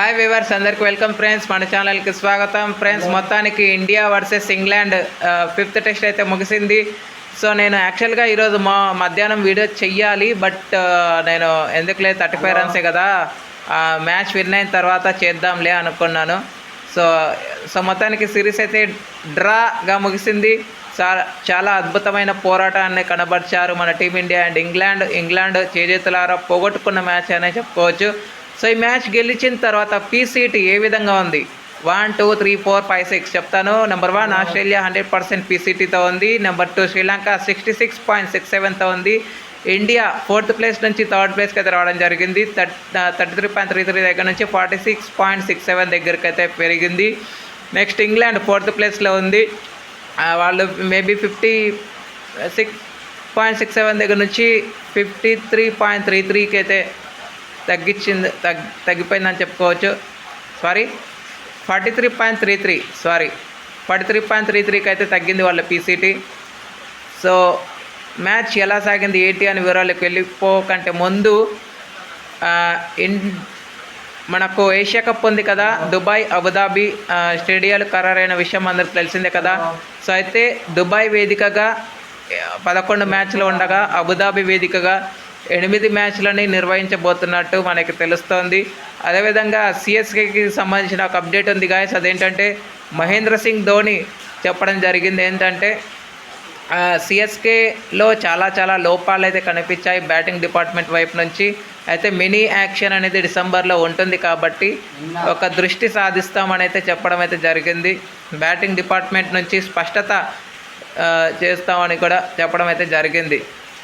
Hi viewers అందరికి welcome friends మన ఛానల్కి స్వాగతం. ఫ్రెండ్స్ మొత్తానికి India versus England fifth test అయితే ముగిసింది. సో నేను యాక్చువల్గా ఈరోజు మా మధ్యాహ్నం వీడియో చెయ్యాలి. బట్ నేను ఎందుకులే థర్టీ ఫైవ్ రన్సే కదా. మ్యాచ్ విన్ అయిన తర్వాత చేద్దాంలే అనుకున్నాను. సో సో మొత్తానికి సిరీస్ అయితే డ్రాగా ముగిసింది. చాలా చాలా అద్భుతమైన పోరాటాన్ని కనబరిచారు మన team India and England England చేజేతులారా పోగొట్టుకున్న మ్యాచ్ అనే చెప్పుకోవచ్చు. సో ఈ మ్యాచ్ గెలిచిన తర్వాత పీసీటీ ఏ విధంగా ఉంది? One two three four five six చెప్తాను. Number one Australia hundred percent పీసీటీతో ఉంది. Number two Sri Lanka sixty six point six సెవెన్తో ఉంది. ఇండియా ఫోర్త్ ప్లేస్ నుంచి థర్డ్ ప్లేస్కి అయితే రావడం జరిగింది. Thirty three point three three దగ్గర నుంచి forty six point six seven దగ్గరికి అయితే పెరిగింది. నెక్స్ట్ ఇంగ్లాండ్ ఫోర్త్ ప్లేస్లో ఉంది. వాళ్ళు maybe fifty six point six seven దగ్గర నుంచి ఫిఫ్టీ త్రీ పాయింట్ త్రీ త్రీకి అయితే తగ్గించింది తగ్ తగ్గిపోయిందని చెప్పుకోవచ్చు. Sorry forty three point three three sorry forty three point three త్రీకి అయితే తగ్గింది వాళ్ళ పీసీటీ సో మ్యాచ్ ఎలా సాగింది ఏంటి అని వివరాలకు వెళ్ళిపోకంటే ముందు మనకు ఏషియా కప్ ఉంది కదా దుబాయ్ అబుదాబి స్టేడియాలు ఖరారైన విషయం అందరికి తెలిసిందే కదా. సో అయితే దుబాయ్ వేదికగా పదకొండు మ్యాచ్లు ఉండగా అబుదాబి వేదికగా ఎనిమిది మ్యాచ్లని నిర్వహించబోతున్నట్టు మనకి తెలుస్తోంది. అదేవిధంగా సిఎస్కేకి సంబంధించిన ఒక అప్డేట్ ఉంది గాయస్ అదేంటంటే మహేంద్ర సింగ్ ధోని చెప్పడం జరిగింది. ఏంటంటే సిఎస్కేలో చాలా చాలా లోపాలు అయితే కనిపించాయి బ్యాటింగ్ డిపార్ట్మెంట్ వైపు నుంచి. అయితే మినీ యాక్షన్ అనేది డిసెంబర్లో ఉంటుంది కాబట్టి ఒక దృష్టి సాధిస్తామని అయితే చెప్పడం అయితే జరిగింది. బ్యాటింగ్ డిపార్ట్మెంట్ నుంచి స్పష్టత చేస్తామని కూడా చెప్పడం అయితే జరిగింది.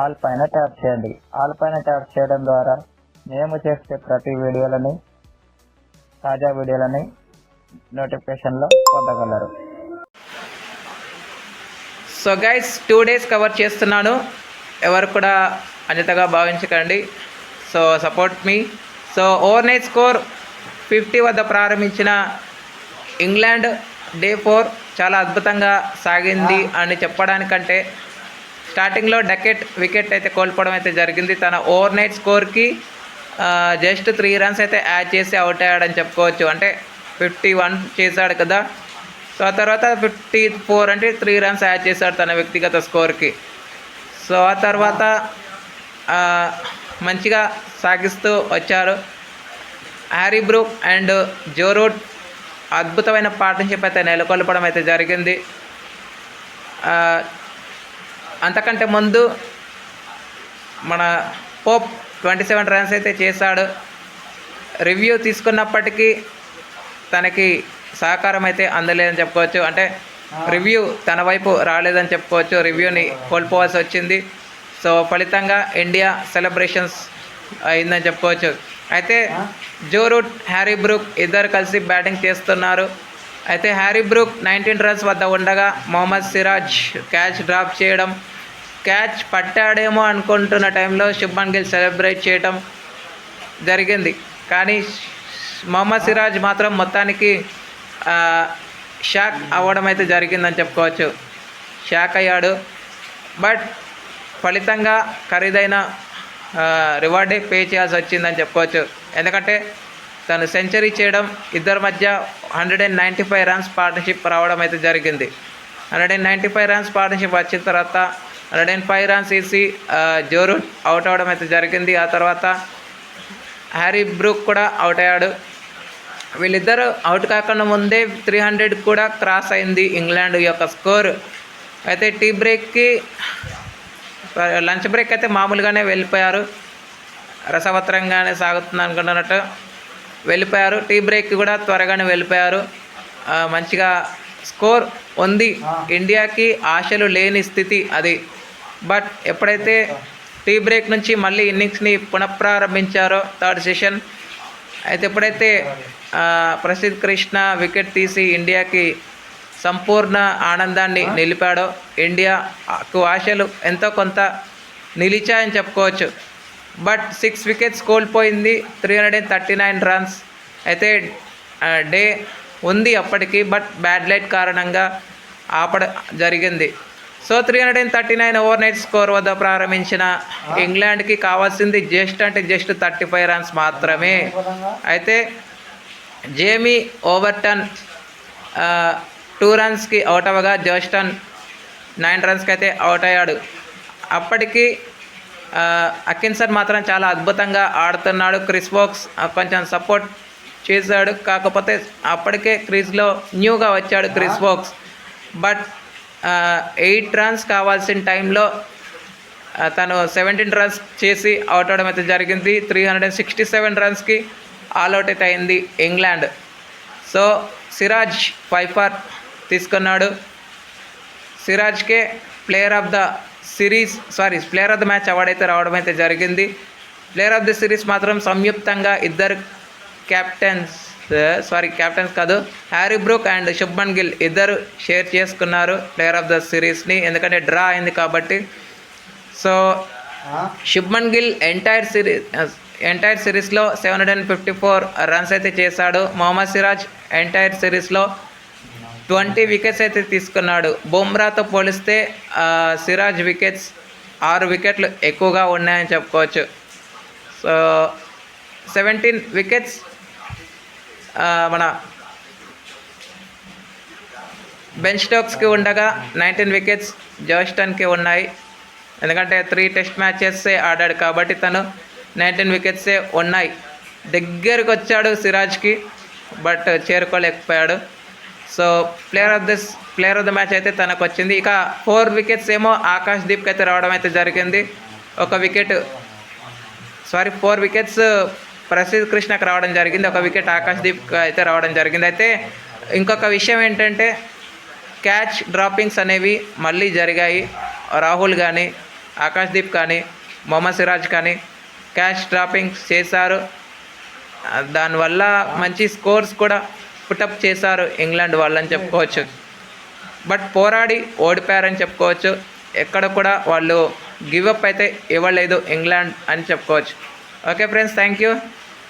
ఆల్ పైన ట్యాప్ చేయండి. ఆల్ పైన ట్యాప్ చేయడం ద్వారా మేము చేసే ప్రతి వీడియోలని తాజా వీడియోలని నోటిఫికేషన్లో పొందగలరు. So guys two days cover చేస్తున్నాను. ఎవరు కూడా అన్యతగా భావించకండి. So support me so overnight score fifty వద్ద ప్రారంభించిన ఇంగ్లాండ్ డే ఫోర్ చాలా అద్భుతంగా సాగింది అని చెప్పడానికంటే స్టార్టింగ్లో డకెట్ వికెట్ అయితే కోల్పోవడం అయితే జరిగింది. తన ఓవర్ నైట్ స్కోర్కి జస్ట్ త్రీ రన్స్ అయితే యాడ్ చేసి అవుట్ అయ్యాడని చెప్పుకోవచ్చు. అంటే ఫిఫ్టీ వన్ చేశాడు కదా. సో ఆ తర్వాత ఫిఫ్టీ ఫోర్ అంటే త్రీ రన్స్ యాడ్ చేశాడు తన వ్యక్తిగత స్కోర్కి. సో ఆ తర్వాత మంచిగా సాగిస్తూ వచ్చారు. Harry Brook and Joe Root అద్భుతమైన పార్ట్నర్షిప్ అయితే నెలకొల్పడం అయితే జరిగింది. అంతకంటే ముందు మన పోప్ ట్వంటీ సెవెన్ రన్స్ అయితే చేశాడు. రివ్యూ తీసుకున్నప్పటికీ తనకి సహకారం అయితే అందలేదని చెప్పుకోవచ్చు. అంటే రివ్యూ తన వైపు రాలేదని చెప్పుకోవచ్చు. రివ్యూని కోల్పోవాల్సి వచ్చింది. సో ఫలితంగా ఇండియా సెలబ్రేషన్స్ అయిందని చెప్పుకోవచ్చు. అయితే జో రూట్ హ్యారీ బ్రూక్ ఇద్దరు కలిసి బ్యాటింగ్ చేస్తున్నారు. అయితే హ్యారీ బ్రూక్ నైన్టీన్ రన్స్ వద్ద ఉండగా మొహమ్మద్ సిరాజ్ క్యాచ్ డ్రాప్ చేయడం క్యాచ్ పట్టాడేమో అనుకుంటున్న టైంలో శుభ్మన్ గిల్ సెలబ్రేట్ చేయడం జరిగింది. కానీ మొహమ్మద్ సిరాజ్ మాత్రం మొత్తానికి షాక్ అవ్వడం అయితే జరిగిందని చెప్పుకోవచ్చు. షాక్ అయ్యాడు. బట్ ఫలితంగా ఖరీదైన రివార్డే పే చేయాల్సి వచ్చిందని చెప్పుకోవచ్చు. ఎందుకంటే తను సెంచరీ చేయడం ఇద్దరి మధ్య hundred and ninety five runs partnership రావడం అయితే జరిగింది. Hundred and ninety five runs partnership వచ్చిన తర్వాత హండ్రెడ్ అండ్ ఫైవ్ రన్స్ వేసి జోరు అవుట్ అవ్వడం అయితే జరిగింది. ఆ తర్వాత హ్యారీ బ్రూక్ కూడా అవుట్ అయ్యాడు. వీళ్ళిద్దరూ అవుట్ కాకుండా ముందే త్రీ హండ్రెడ్ కూడా క్రాస్ అయింది ఇంగ్లాండ్ యొక్క స్కోర్ అయితే టీ బ్రేక్కి లంచ్ బ్రేక్ అయితే మామూలుగానే వెళ్ళిపోయారు. రసవత్రంగానే సాగుతుంది అనుకుంటున్నట్టు వెళ్ళిపోయారు. టీ బ్రేక్ కూడా త్వరగానే వెళ్ళిపోయారు. మంచిగా స్కోర్ ఉంది. ఇండియాకి ఆశలు లేని స్థితి అది. బట్ ఎప్పుడైతే టీ బ్రేక్ నుంచి మళ్ళీ ఇన్నింగ్స్ని పునఃప్రారంభించారో థర్డ్ సెషన్ అయితే ఎప్పుడైతే ప్రసిద్ధ్ కృష్ణ వికెట్ తీసి ఇండియాకి సంపూర్ణ ఆనందాన్ని నిలిపాడో ఇండియాకు ఆశలు ఎంతో కొంత నిలిచాయని చెప్పుకోవచ్చు. బట్ సిక్స్ వికెట్స్ కోల్పోయింది three hundred and thirty nine runs అయితే డే ఉంది అప్పటికి బట్ బ్యాడ్ లైట్ కారణంగా ఆపడ జరిగింది. So three hundred and thirty nine overnight score వద్ద ప్రారంభించిన ఇంగ్లాండ్కి కావాల్సింది జస్ట్ అంటే జస్ట్ థర్టీ ఫైవ్ రన్స్ మాత్రమే. అయితే జేమీ ఓవర్టన్ టూ రన్స్కి అవుట్ అవ్వగా జోస్టన్ నైన్ రన్స్కి అయితే అవుట్ అయ్యాడు. అప్పటికి అకిన్సన్ మాత్రం చాలా అద్భుతంగా ఆడుతున్నాడు. క్రిస్ బాక్స్ కొంచెం సపోర్ట్ చేశాడు. కాకపోతే అప్పటికే క్రీజ్లో న్యూగా వచ్చాడు Chris Woakes but eight runs కావాల్సిన టైంలో తను సెవెంటీన్ రన్స్ చేసి అవుట్ అవడం అయితే జరిగింది. Three hundred and sixty seven రన్స్కి all out అయితే అయింది ఇంగ్లాండ్. సో సిరాజ్ ఫైఫర్ తీసుకున్నాడు. సిరాజ్కే player of the series sorry player of the match award అయితే రావడం అయితే జరిగింది. ప్లేయర్ ఆఫ్ ద సిరీస్ మాత్రం సంయుక్తంగా ఇద్దరు క్యాప్టెన్స్ సారీ క్యాప్టెన్స్ కాదు. Harry Brook and Shubman Gill ఇద్దరు షేర్ చేసుకున్నారు ప్లేయర్ ఆఫ్ ద సిరీస్ని ఎందుకంటే డ్రా అయింది కాబట్టి. So Shubman Gill entire series entire సిరీస్లో seven hundred and fifty four runs అయితే చేశాడు. మొహమ్మద్ సిరాజ్ ఎంటైర్ సిరీస్లో ట్వంటీ వికెట్స్ అయితే తీసుకున్నాడు. బుమ్రాతో పోలిస్తే సిరాజ్ వికెట్స్ ఆరు వికెట్లు ఎక్కువగా ఉన్నాయని చెప్పుకోవచ్చు. సో సెవెంటీన్ వికెట్స్ మన బెన్ స్టోక్స్కి ఉండగా నైన్టీన్ వికెట్స్ జోస్టన్కి ఉన్నాయి. ఎందుకంటే త్రీ టెస్ట్ మ్యాచెస్సే ఆడాడు కాబట్టి తను నైన్టీన్ వికెట్సే ఉన్నాయి. దగ్గరికి వచ్చాడు సిరాజ్కి but చేరుకోలేకపోయాడు. So player of this player of the match అయితే తనకు వచ్చింది ఇక ఫోర్ వికెట్స్ ఏమో ఆకాష్ దీప్కి అయితే రావడం అయితే జరిగింది. ఒక wicket sorry four wickets Prasidh కృష్ణకు రావడం జరిగింది. ఒక వికెట్ ఆకాష్ దీప్ అయితే రావడం జరిగింది. అయితే ఇంకొక విషయం ఏంటంటే క్యాచ్ డ్రాపింగ్స్ అనేవి మళ్ళీ జరిగాయి. రాహుల్ కానీ ఆకాష్ దీప్ కానీ మొహమ్మద్ సిరాజ్ కానీ క్యాచ్ డ్రాపింగ్స్ చేశారు. దానివల్ల మంచి స్కోర్స్ కూడా పుటప్ చేశారు ఇంగ్లాండ్ వాళ్ళని చెప్పుకోవచ్చు. బట్ పోరాడి ఓడిపోయారని చెప్పుకోవచ్చు. ఎక్కడ కూడా వాళ్ళు గివప్ అయితే ఇవ్వలేదు ఇంగ్లాండ్ అని చెప్పుకోవచ్చు. Okay friends thank you